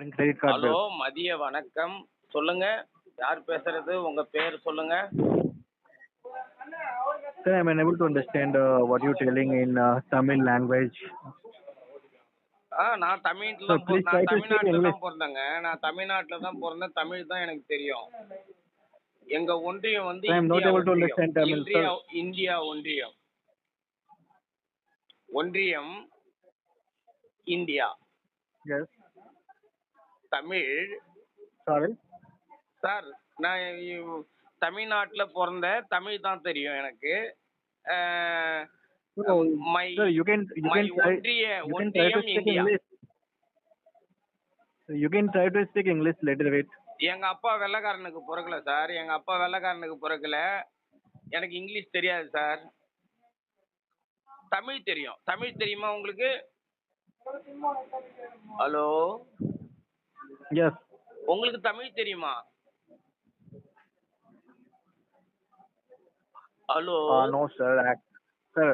card hello. மதிய வணக்கம் சொல்லுங்க யார் பேசுறது உங்க பேர் சொல்லுங்க I'm unable to understand uh, what you're telling in uh, Tamil language. ஆ நான் தமிழ்ல speak தமிழ்நாட்டில். தான் பிறந்தேங்க நான் தமிழ்நாட்டில் தான் பிறந்தேன் தமிழ் தான் எனக்கு தெரியும் எங்க ஒன்றியம் வந்து இந்தியா இந்தியா ஒன்றியம் ஒன்றியம் India Yes. Tamil. Sorry. Sir நான் தமிழ்நாட்டுல பிறந்தேன் தமிழ் தான் தெரியும் எனக்கு. My you can you my can try ஒன்றிய you can try to ஒன்றியம் speak India. English. You can try to speak English little bit. எங்க அப்பா வெள்ளைக்காரனுக்கு பிறக்கல சார் எங்க அப்பா வெள்ளைக்காரனுக்கு பிறக்கல. எனக்கு இங்கிலீஷ் தெரியாது சார் தமிழ் தெரியும். தமிழ் தெரியுமா உங்களுக்கு? ஹலோ உங்களுக்கு தமிழ் தெரியுமா? Hello sir. Act, sir,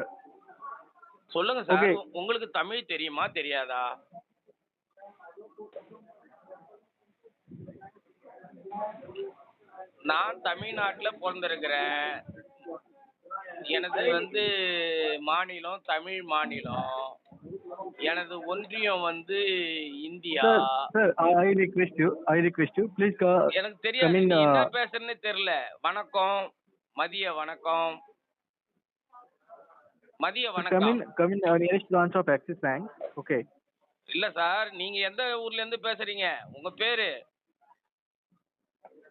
சொல்லுங்க சார். உங்களுக்கு தமிழ் தெரியுமா தெரியாதா? நான் தமிழ்நாட்டுல பிறந்திருக்கிறேன். எனது வந்து மாநிலம் தமிழ் மாநிலம். எனது ஒன்றியம் வந்து India. I request you. I request you. Please uh, எனக்கு தெரியாது நீ என்ன uh, பேசுறேன்னு தெரியல வணக்கம் மதிய வணக்கம் மதிய வணக்கம் in come in uh, nearest branch of Axis Bank. Okay. இல்ல சார் நீங்க எந்த ஊர்ல இருந்து பேசுறீங்க உங்க பேரு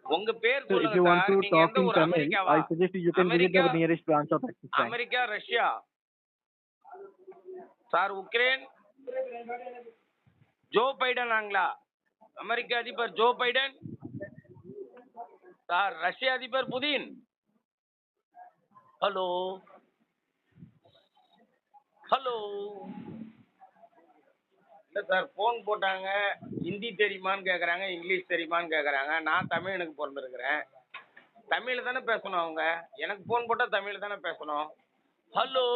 உங்க பேர் சொல்லுங்க சார் நீங்க எந்த ஊர் அமெரிக்காவா can visit the America- nearest branch of Axis Bank. America Russia sir Ukraine Joe Biden ஆங்களா? அமெரிக்க அதிபர் ஜோ பைடன்? சார் ரஷ்ய அதிபர் புதின்? ஹலோ? ஹலோ? இல்ல சார் ஃபோன் போட்டாங்க. ஹிந்தி தெரியுமான்னு கேக்குறாங்க இங்கிலீஷ் தெரியுமான்னு கேக்குறாங்க. நான் தமிழ் எனக்கு பிறந்திருக்கிறேன். தமிழ் தானே பேசணும் அவங்க? எனக்கு ஃபோன் போட்டா தமிழ்ல தானே பேசணும். ஹலோ?